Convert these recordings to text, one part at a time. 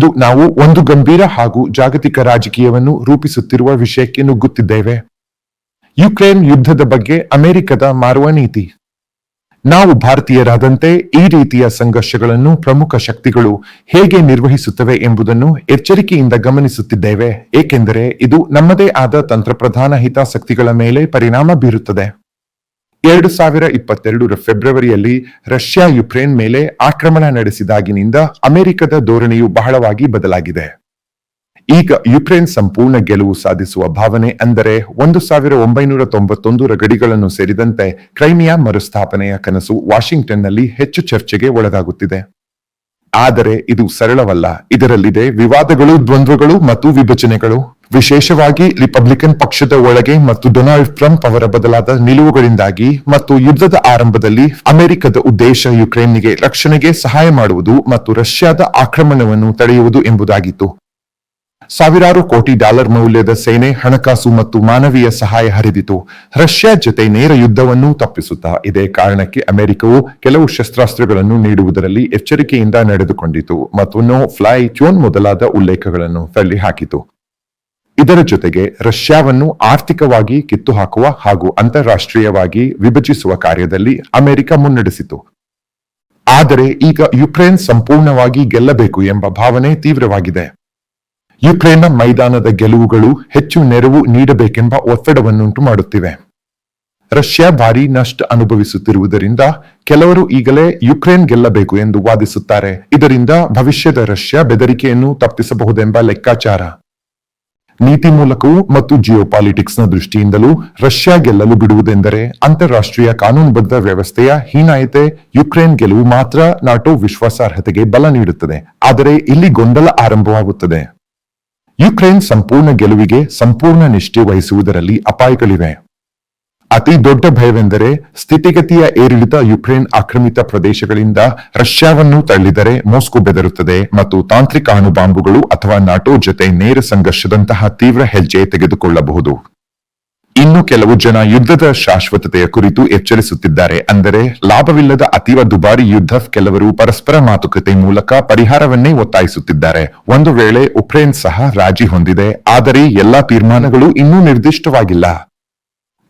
ಇಂದು ನಾವು ಒಂದು ಗಂಭೀರ ಹಾಗೂ ಜಾಗತಿಕ ರಾಜಕೀಯವನ್ನು ರೂಪಿಸುತ್ತಿರುವ ವಿಷಯಕ್ಕೆ ನುಗ್ಗುತ್ತಿದ್ದೇವೆ. ಯುಕ್ರೇನ್ ಯುದ್ಧದ ಬಗ್ಗೆ ಅಮೆರಿಕದ ಮಾರುವ ನೀತಿ. ನಾವು ಭಾರತೀಯರಾದಂತೆ ಈ ರೀತಿಯ ಸಂಘರ್ಷಗಳನ್ನು ಪ್ರಮುಖ ಶಕ್ತಿಗಳು ಹೇಗೆ ನಿರ್ವಹಿಸುತ್ತವೆ ಎಂಬುದನ್ನು ಎಚ್ಚರಿಕೆಯಿಂದ ಗಮನಿಸುತ್ತಿದ್ದೇವೆ. ಏಕೆಂದರೆ ಇದು ನಮ್ಮದೇ ಆದ ತಂತ್ರಪ್ರಧಾನ ಹಿತಾಸಕ್ತಿಗಳ ಮೇಲೆ ಪರಿಣಾಮ ಬೀರುತ್ತದೆ. ಎರಡು ಸಾವಿರ ಇಪ್ಪತ್ತೆರಡರ ಫೆಬ್ರವರಿಯಲ್ಲಿ ರಷ್ಯಾ ಯುಕ್ರೇನ್ ಮೇಲೆ ಆಕ್ರಮಣ ನಡೆಸಿದಾಗಿನಿಂದ ಅಮೆರಿಕದ ಧೋರಣೆಯು ಬಹಳವಾಗಿ ಬದಲಾಗಿದೆ. ಈಗ ಯುಕ್ರೇನ್ ಸಂಪೂರ್ಣ ಗೆಲುವು ಸಾಧಿಸುವ ಭಾವನೆ ಅಂದರೆ ಒಂದು ಸಾವಿರ ಒಂಬೈನೂರ ತೊಂಬತ್ತೊಂದರ ಗಡಿಗಳನ್ನು ಸೇರಿದಂತೆ ಕ್ರೈಮಿಯಾ ಮರುಸ್ಥಾಪನೆಯ ಕನಸು ವಾಷಿಂಗ್ಟನ್ನಲ್ಲಿ ಹೆಚ್ಚು ಚರ್ಚೆಗೆ ಒಳಗಾಗುತ್ತಿದೆ. ಆದರೆ ಇದು ಸರಳವಲ್ಲ. ಇದರಲ್ಲಿದೆ ವಿವಾದಗಳು, ದ್ವಂದ್ವಗಳು ಮತ್ತು ವಿಭಜನೆಗಳು. ವಿಶೇಷವಾಗಿ ರಿಪಬ್ಲಿಕನ್ ಪಕ್ಷದ ಒಳಗೆ ಮತ್ತು ಡೊನಾಲ್ಡ್ ಟ್ರಂಪ್ ಅವರ ಬದಲಾದ ನಿಲುವುಗಳಿಂದಾಗಿ ಮತ್ತು ಯುದ್ಧದ ಆರಂಭದಲ್ಲಿ ಅಮೆರಿಕದ ಉದ್ದೇಶ ಯುಕ್ರೇನ್ಗೆ ರಕ್ಷಣೆಗೆ ಸಹಾಯ ಮಾಡುವುದು ಮತ್ತು ರಷ್ಯಾದ ಆಕ್ರಮಣವನ್ನು ತಡೆಯುವುದು ಎಂಬುದಾಗಿತ್ತು. ಸಾವಿರಾರು ಕೋಟಿ ಡಾಲರ್ ಮೌಲ್ಯದ ಸೇನೆ, ಹಣಕಾಸು ಮತ್ತು ಮಾನವೀಯ ಸಹಾಯ ಹರಿದಿತು. ರಷ್ಯಾ ಜೊತೆ ನೇರ ಯುದ್ಧವನ್ನು ತಪ್ಪಿಸುತ್ತಾ ಇದೇ ಕಾರಣಕ್ಕೆ ಅಮೆರಿಕವು ಕೆಲವು ಶಸ್ತ್ರಾಸ್ತ್ರಗಳನ್ನು ನೀಡುವುದರಲ್ಲಿ ಎಚ್ಚರಿಕೆಯಿಂದ ನಡೆದುಕೊಂಡಿತು ಮತ್ತು ನೋ ಫ್ಲೈ ಟ್ಯೂನ್ ಮೊದಲಾದ ಉಲ್ಲೇಖಗಳನ್ನು ತಳ್ಳಿ ಹಾಕಿತು. ಇದರ ಜೊತೆಗೆ ರಷ್ಯಾವನ್ನು ಆರ್ಥಿಕವಾಗಿ ಕಿತ್ತು ಹಾಕುವ ಹಾಗೂ ಅಂತಾರಾಷ್ಟ್ರೀಯವಾಗಿ ವಿಭಜಿಸುವ ಕಾರ್ಯದಲ್ಲಿ ಅಮೆರಿಕ ಮುನ್ನಡೆಸಿತು. ಆದರೆ ಈಗ ಯುಕ್ರೇನ್ ಸಂಪೂರ್ಣವಾಗಿ ಗೆಲ್ಲಬೇಕು ಎಂಬ ಭಾವನೆ ತೀವ್ರವಾಗಿದೆ. ಯುಕ್ರೇನ್ನ ಮೈದಾನದ ಗೆಲುವುಗಳು ಹೆಚ್ಚು ನೆರವು ನೀಡಬೇಕೆಂಬ ಒತ್ತಡವನ್ನುಂಟು ಮಾಡುತ್ತಿವೆ. ರಷ್ಯಾ ಭಾರಿ ನಷ್ಟ ಅನುಭವಿಸುತ್ತಿರುವುದರಿಂದ ಕೆಲವರು ಈಗಲೇ ಯುಕ್ರೇನ್ ಗೆಲ್ಲಬೇಕು ಎಂದು ವಾದಿಸುತ್ತಾರೆ. ಇದರಿಂದ ಭವಿಷ್ಯದ ರಷ್ಯಾ ಬೆದರಿಕೆಯನ್ನು ತಪ್ಪಿಸಬಹುದೆಂಬ ಲೆಕ್ಕಾಚಾರ. ನೀತಿ ಮೂಲಕವೂ ಮತ್ತು ಜಿಯೋಪಾಲಿಟಿಕ್ಸ್ನ ದೃಷ್ಟಿಯಿಂದಲೂ ರಷ್ಯಾ ಗೆಲ್ಲಲು ಬಿಡುವುದೆಂದರೆ ಅಂತಾರಾಷ್ಟ್ರೀಯ ಕಾನೂನುಬದ್ಧ ವ್ಯವಸ್ಥೆಯ ಹೀನಾಯತೆ ಯುಕ್ರೇನ್ ಗೆಲುವು ಮಾತ್ರ ನಾಟೋ ವಿಶ್ವಾಸಾರ್ಹತೆಗೆ ಬಲ ನೀಡುತ್ತದೆ. ಆದರೆ ಇಲ್ಲಿ ಗೊಂದಲ ಆರಂಭವಾಗುತ್ತದೆ. ಯುಕ್ರೇನ್ ಸಂಪೂರ್ಣ ಗೆಲುವಿಗೆ ಸಂಪೂರ್ಣ ನಿಷ್ಠೆ ವಹಿಸುವುದರಲ್ಲಿ ಅಪಾಯಗಳಿವೆ. ಅತಿ ದೊಡ್ಡ ಭಯವೆಂದರೆ ಸ್ಥಿತಿಗತಿಯ ಏರಿಳಿತ ಯುಕ್ರೇನ್ ಆಕ್ರಮಿತ ಪ್ರದೇಶಗಳಿಂದ ರಷ್ಯಾವನ್ನು ತಳ್ಳಿದರೆ ಮೋಸ್ಕೋ ಬೆದರುತ್ತದೆ ಮತ್ತು ತಾಂತ್ರಿಕ ಅಣುಬಾಂಬುಗಳು ಅಥವಾ ನಾಟೋ ಜೊತೆ ನೇರ ಸಂಘರ್ಷದಂತಹ ತೀವ್ರ ಹೆಜ್ಜೆ ತೆಗೆದುಕೊಳ್ಳಬಹುದು. ಇನ್ನು ಕೆಲವು ಜನ ಯುದ್ಧದ ಶಾಶ್ವತತೆಯ ಕುರಿತು ಎಚ್ಚರಿಸುತ್ತಿದ್ದಾರೆ. ಅಂದರೆ, ಲಾಭವಿಲ್ಲದ ಅತೀವ ದುಬಾರಿ ಯುದ್ಧ ಕೆಲವರು ಪರಸ್ಪರ ಮಾತುಕತೆ ಮೂಲಕ ಪರಿಹಾರವನ್ನೇ ಒತ್ತಾಯಿಸುತ್ತಿದ್ದಾರೆ. ಒಂದು ವೇಳೆ ಉಕ್ರೇನ್ ಸಹ ರಾಜಿ ಹೊಂದಿದೆ, ಆದರೆ ಎಲ್ಲಾ ತೀರ್ಮಾನಗಳು ಇನ್ನೂ ನಿರ್ದಿಷ್ಟವಾಗಿಲ್ಲ.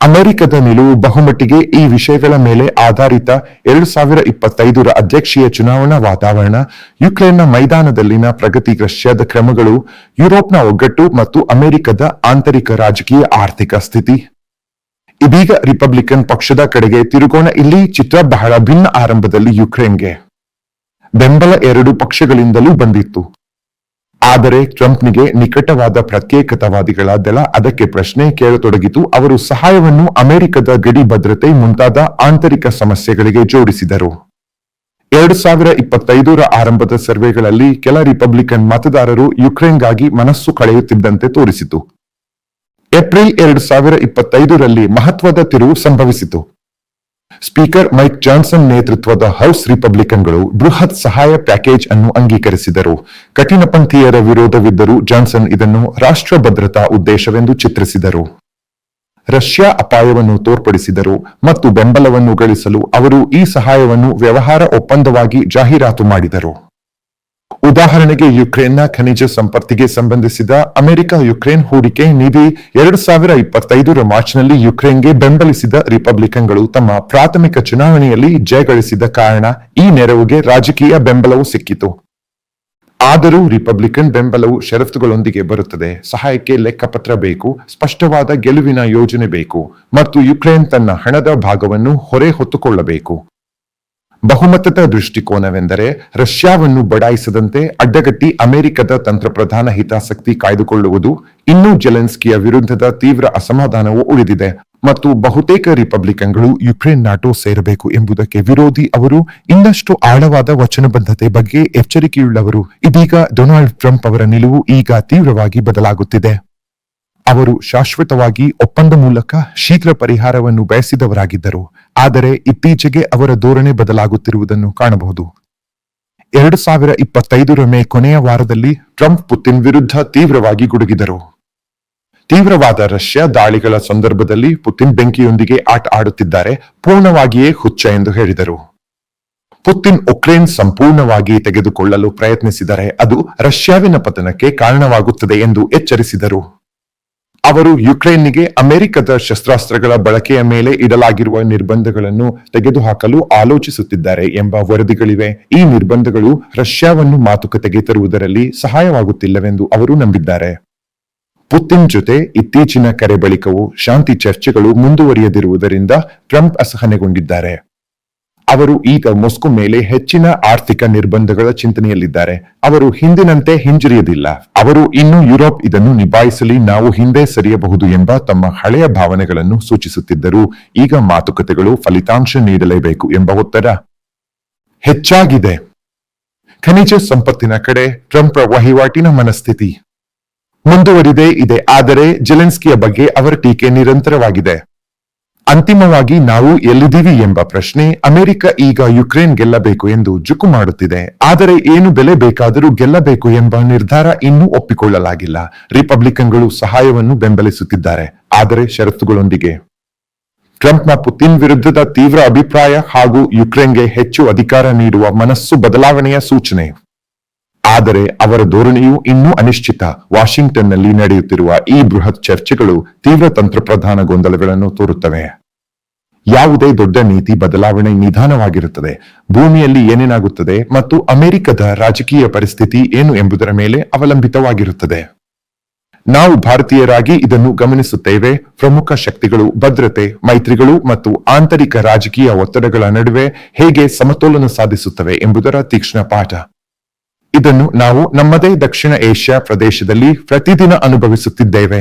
ಅಮೆರಿಕದ ನಿಲುವು ಬಹುಮಟ್ಟಿಗೆ ಈ ವಿಷಯಗಳ ಮೇಲೆ ಆಧಾರಿತ ಎರಡು ಸಾವಿರ ಇಪ್ಪತ್ತೈದರ ಅಧ್ಯಕ್ಷೀಯ ಚುನಾವಣಾ ವಾತಾವರಣ, ಯುಕ್ರೇನ್ನ ಮೈದಾನದಲ್ಲಿನ ಪ್ರಗತಿ ರಷ್ಯಾದ ಕ್ರಮಗಳು, ಯುರೋಪ್ನ ಒಗ್ಗಟ್ಟು ಮತ್ತು ಅಮೆರಿಕದ ಆಂತರಿಕ ರಾಜಕೀಯ ಆರ್ಥಿಕ ಸ್ಥಿತಿ. ಇದೀಗ ರಿಪಬ್ಲಿಕನ್ ಪಕ್ಷದ ಕಡೆಗೆ ತಿರುಗೋಣ. ಇಲ್ಲಿ ಚಿತ್ರ ಬಹಳ ಭಿನ್ನ ಆರಂಭದಲ್ಲಿ ಯುಕ್ರೇನ್ಗೆ ಬೆಂಬಲ ಎರಡು ಪಕ್ಷಗಳಿಂದಲೂ ಬಂದಿತ್ತು. ಆದರೆ ಟ್ರಂಪ್ನಿಗೆ ನಿಕಟವಾದ ಪ್ರತ್ಯೇಕತಾವಾದಿಗಳ ದಳ ಅದಕ್ಕೆ ಪ್ರಶ್ನೆ ಕೇಳತೊಡಗಿತು. ಅವರು ಸಹಾಯವನ್ನು ಅಮೆರಿಕದ ಗಡಿ ಭದ್ರತೆ ಮುಂತಾದ ಆಂತರಿಕ ಸಮಸ್ಯೆಗಳಿಗೆ ಜೋಡಿಸಿದರು. ಎರಡು ಸಾವಿರ ಇಪ್ಪತ್ತೈದರ ಆರಂಭದ ಸರ್ವೆಗಳಲ್ಲಿ ಕೆಲ ರಿಪಬ್ಲಿಕನ್ ಮತದಾರರು ಯುಕ್ರೇನ್ಗಾಗಿ ಮನಸ್ಸು ಕಳೆಯುತ್ತಿದ್ದಂತೆ ತೋರಿಸಿತು. ಏಪ್ರಿಲ್ ಎರಡು ಸಾವಿರ ಇಪ್ಪತ್ತೈದರಲ್ಲಿ ಮಹತ್ವದ ತಿರುವು ಸಂಭವಿಸಿತು. ಸ್ಪೀಕರ್ ಮೈಕ್ ಜಾನ್ಸನ್ ನೇತೃತ್ವದ ಹೌಸ್ ರಿಪಬ್ಲಿಕನ್ಗಳು ಬೃಹತ್ ಸಹಾಯ ಪ್ಯಾಕೇಜ್ ಅನ್ನು ಅಂಗೀಕರಿಸಿದರು. ಕಠಿಣ ಪಂಥೀಯರ ವಿರೋಧವಿದ್ದರೂ ಜಾನ್ಸನ್ ಇದನ್ನು ರಾಷ್ಟ್ರ ಭದ್ರತಾ ಉದ್ದೇಶವೆಂದು ಚಿತ್ರಿಸಿದರು. ರಷ್ಯಾ ಅಪಾಯವನ್ನು ತೋರ್ಪಡಿಸಿದರು ಮತ್ತು ಬೆಂಬಲವನ್ನು ಗಳಿಸಲು ಅವರು ಈ ಸಹಾಯವನ್ನು ವ್ಯವಹಾರ ಒಪ್ಪಂದವಾಗಿ ಜಾಹೀರಾತು ಮಾಡಿದರು. ಉದಾಹರಣೆಗೆ ಯುಕ್ರೇನ್ನ ಖನಿಜ ಸಂಪತ್ತಿಗೆ ಸಂಬಂಧಿಸಿದ ಅಮೆರಿಕ ಯುಕ್ರೇನ್ ಹೂಡಿಕೆ ನಿಧಿ ಎರಡು ಸಾವಿರ ಇಪ್ಪತ್ತೈದರ ಮಾರ್ಚ್ನಲ್ಲಿ ಯುಕ್ರೇನ್ಗೆ ಬೆಂಬಲಿಸಿದ ರಿಪಬ್ಲಿಕನ್ಗಳು ತಮ್ಮ ಪ್ರಾಥಮಿಕ ಚುನಾವಣೆಯಲ್ಲಿ ಜಯಗಳಿಸಿದ ಕಾರಣ ಈ ನೆರವಿಗೆ ರಾಜಕೀಯ ಬೆಂಬಲವು ಸಿಕ್ಕಿತು. ಆದರೂ ರಿಪಬ್ಲಿಕನ್ ಬೆಂಬಲವು ಷರತ್ತುಗಳೊಂದಿಗೆ ಬರುತ್ತದೆ. ಸಹಾಯಕ್ಕೆ ಲೆಕ್ಕಪತ್ರ ಬೇಕು, ಸ್ಪಷ್ಟವಾದ ಗೆಲುವಿನ ಯೋಜನೆ ಬೇಕು ಮತ್ತು ಯುಕ್ರೇನ್ ತನ್ನ ಹಣದ ಭಾಗವನ್ನು ಹೊರೆ ಹೊತ್ತುಕೊಳ್ಳಬೇಕು. ಬಹುಮತದ ದೃಷ್ಟಿಕೋನವೆಂದರೆ ರಷ್ಯಾವನ್ನು ಬಡಾಯಿಸದಂತೆ ಅಡ್ಡಗಟ್ಟಿ ಅಮೆರಿಕದ ತಂತ್ರಪ್ರಧಾನ ಹಿತಾಸಕ್ತಿ ಕಾಯ್ದುಕೊಳ್ಳುವುದು ಇನ್ನೂ ಜೆಲೆನ್ಸ್ಕಿಯ ವಿರುದ್ಧದ ತೀವ್ರ ಅಸಮಾಧಾನವು ಉಳಿದಿದೆ ಮತ್ತು ಬಹುತೇಕ ರಿಪಬ್ಲಿಕನ್ಗಳು ಯುಕ್ರೇನ್ ನಾಟೋ ಸೇರಬೇಕು ಎಂಬುದಕ್ಕೆ ವಿರೋಧಿ ಅವರು ಇನ್ನಷ್ಟು ಆಳವಾದ ವಚನಬದ್ಧತೆ ಬಗ್ಗೆ ಎಚ್ಚರಿಕೆಯುಳ್ಳವರು. ಇದೀಗ ಡೊನಾಲ್ಡ್ ಟ್ರಂಪ್ ಅವರ ನಿಲುವು ಈಗ ತೀವ್ರವಾಗಿ ಬದಲಾಗುತ್ತಿದೆ. ಅವರು ಶಾಶ್ವತವಾಗಿ ಒಪ್ಪಂದ ಮೂಲಕ ಶೀಘ್ರ ಪರಿಹಾರವನ್ನು ಬಯಸಿದವರಾಗಿದ್ದರು. ಆದರೆ ಇತ್ತೀಚೆಗೆ ಅವರ ಧೋರಣೆ ಬದಲಾಗುತ್ತಿರುವುದನ್ನು ಕಾಣಬಹುದು. ಎರಡು ಸಾವಿರ ಇಪ್ಪತ್ತೈದರ ಮೇ ಕೊನೆಯ ವಾರದಲ್ಲಿ ಟ್ರಂಪ್ ಪುತಿನ್ ವಿರುದ್ಧ ತೀವ್ರವಾಗಿ ಗುಡುಗಿದರು. ತೀವ್ರವಾದ ರಷ್ಯಾ ದಾಳಿಗಳ ಸಂದರ್ಭದಲ್ಲಿ ಪುತಿನ್ ಬೆಂಕಿಯೊಂದಿಗೆ ಆಟ ಆಡುತ್ತಿದ್ದಾರೆ ಪೂರ್ಣವಾಗಿಯೇ ಹುಚ್ಚ ಎಂದು ಹೇಳಿದರು. ಪುತಿನ್ ಉಕ್ರೇನ್ ಸಂಪೂರ್ಣವಾಗಿ ತೆಗೆದುಕೊಳ್ಳಲು ಪ್ರಯತ್ನಿಸಿದರೆ ಅದು ರಷ್ಯಾವಿನ ಪತನಕ್ಕೆ ಕಾರಣವಾಗುತ್ತದೆ ಎಂದು ಎಚ್ಚರಿಸಿದರು. ಅವರು ಯುಕ್ರೇನ್ಗೆ ಅಮೆರಿಕದ ಶಸ್ತ್ರಾಸ್ತ್ರಗಳ ಬಳಕೆಯ ಮೇಲೆ ಇಡಲಾಗಿರುವ ನಿರ್ಬಂಧಗಳನ್ನು ತೆಗೆದುಹಾಕಲು ಆಲೋಚಿಸುತ್ತಿದ್ದಾರೆ ಎಂಬ ವರದಿಗಳಿವೆ. ಈ ನಿರ್ಬಂಧಗಳು ರಷ್ಯಾವನ್ನು ಮಾತುಕತೆಗೆ ತರುವುದರಲ್ಲಿ ಸಹಾಯವಾಗುತ್ತಿಲ್ಲವೆಂದು ಅವರು ನಂಬಿದ್ದಾರೆ. ಪುತಿನ್ ಜೊತೆ ಇತ್ತೀಚಿನ ಕರೆ ಬಳಿಕವೂ ಶಾಂತಿ ಚರ್ಚೆಗಳು ಮುಂದುವರಿಯದಿರುವುದರಿಂದ ಟ್ರಂಪ್ ಅಸಹನೆಗೊಂಡಿದ್ದಾರೆ. ಅವರು ಈಗ ಮೊಸ್ಕೋ ಮೇಲೆ ಹೆಚ್ಚಿನ ಆರ್ಥಿಕ ನಿರ್ಬಂಧಗಳ ಚಿಂತನೆಯಲ್ಲಿದ್ದಾರೆ. ಅವರು ಹಿಂದಿನಂತೆ ಹಿಂಜರಿಯದಿಲ್ಲ. ಅವರು ಇನ್ನೂ ಯುರೋಪ್ ಇದನ್ನು ನಿಭಾಯಿಸಲಿ, ನಾವು ಹಿಂದೆ ಸರಿಯಬಹುದು ಎಂಬ ತಮ್ಮ ಹಳೆಯ ಭಾವನೆಗಳನ್ನು ಸೂಚಿಸುತ್ತಿದ್ದರು. ಈಗ ಮಾತುಕತೆಗಳು ಫಲಿತಾಂಶ ನೀಡಲೇಬೇಕು ಎಂಬ ಒತ್ತಡ ಹೆಚ್ಚಾಗಿದೆ. ಖನಿಜ ಸಂಪತ್ತಿನ ಕಡೆ ಟ್ರಂಪ್ ವಹಿವಾಟಿನ ಮನಸ್ಥಿತಿ ಮುಂದುವರಿದೇ ಇದೆ. ಆದರೆ ಜೆಲೆನ್ಸ್ಕಿಯ ಬಗ್ಗೆ ಅವರ ಟೀಕೆ ನಿರಂತರವಾಗಿದೆ. ಅಂತಿಮವಾಗಿ ನಾವು ಎಲ್ಲಿದ್ದೀವಿ ಎಂಬ ಪ್ರಶ್ನೆ ಅಮೆರಿಕ ಈಗ ಯುಕ್ರೇನ್ ಗೆಲ್ಲಬೇಕು ಎಂದು ಜುಕು ಮಾಡುತ್ತಿದೆ. ಆದರೆ ಏನು ಬೆಲೆ ಬೇಕಾದರೂ ಗೆಲ್ಲಬೇಕು ಎಂಬ ನಿರ್ಧಾರ ಇನ್ನೂ ಒಪ್ಪಿಕೊಳ್ಳಲಾಗಿಲ್ಲ. ರಿಪಬ್ಲಿಕನ್ಗಳು ಸಹಾಯವನ್ನು ಬೆಂಬಲಿಸುತ್ತಿದ್ದಾರೆ. ಆದರೆ ಷರತ್ತುಗಳೊಂದಿಗೆ. ಟ್ರಂಪ್ನ ಪುತಿನ್ ವಿರುದ್ಧದ ತೀವ್ರ ಅಭಿಪ್ರಾಯ ಹಾಗೂ ಯುಕ್ರೇನ್ಗೆ ಹೆಚ್ಚು ಅಧಿಕಾರ ನೀಡುವ ಮನಸ್ಸು ಬದಲಾವಣೆಯ ಸೂಚನೆ. ಆದರೆ ಅವರ ಧೋರಣೆಯು ಇನ್ನೂ ಅನಿಶ್ಚಿತ. ವಾಷಿಂಗ್ಟನ್ನಲ್ಲಿ ನಡೆಯುತ್ತಿರುವ ಈ ಬೃಹತ್ ಚರ್ಚೆಗಳು ತೀವ್ರ ತಂತ್ರಪ್ರಧಾನ ಗೊಂದಲಗಳನ್ನು ತೋರುತ್ತವೆ. ಯಾವುದೇ ದೊಡ್ಡ ನೀತಿ ಬದಲಾವಣೆ ನಿಧಾನವಾಗಿರುತ್ತದೆ. ಭೂಮಿಯಲ್ಲಿ ಏನೇನಾಗುತ್ತದೆ ಮತ್ತು ಅಮೆರಿಕದ ರಾಜಕೀಯ ಪರಿಸ್ಥಿತಿ ಏನು ಎಂಬುದರ ಮೇಲೆ ಅವಲಂಬಿತವಾಗಿರುತ್ತದೆ. ನಾವು ಭಾರತೀಯರಾಗಿ ಇದನ್ನು ಗಮನಿಸುತ್ತೇವೆ. ಪ್ರಮುಖ ಶಕ್ತಿಗಳು ಭದ್ರತೆ, ಮೈತ್ರಿಗಳು ಮತ್ತು ಆಂತರಿಕ ರಾಜಕೀಯ ಒತ್ತಡಗಳ ನಡುವೆ ಹೇಗೆ ಸಮತೋಲನ ಸಾಧಿಸುತ್ತವೆ ಎಂಬುದರ ತೀಕ್ಷ್ಣ ಪಾಠ. ಇದನ್ನು ನಾವು ನಮ್ಮದೇ ದಕ್ಷಿಣ ಏಷ್ಯಾ ಪ್ರದೇಶದಲ್ಲಿ ಪ್ರತಿದಿನ ಅನುಭವಿಸುತ್ತಿದ್ದೇವೆ.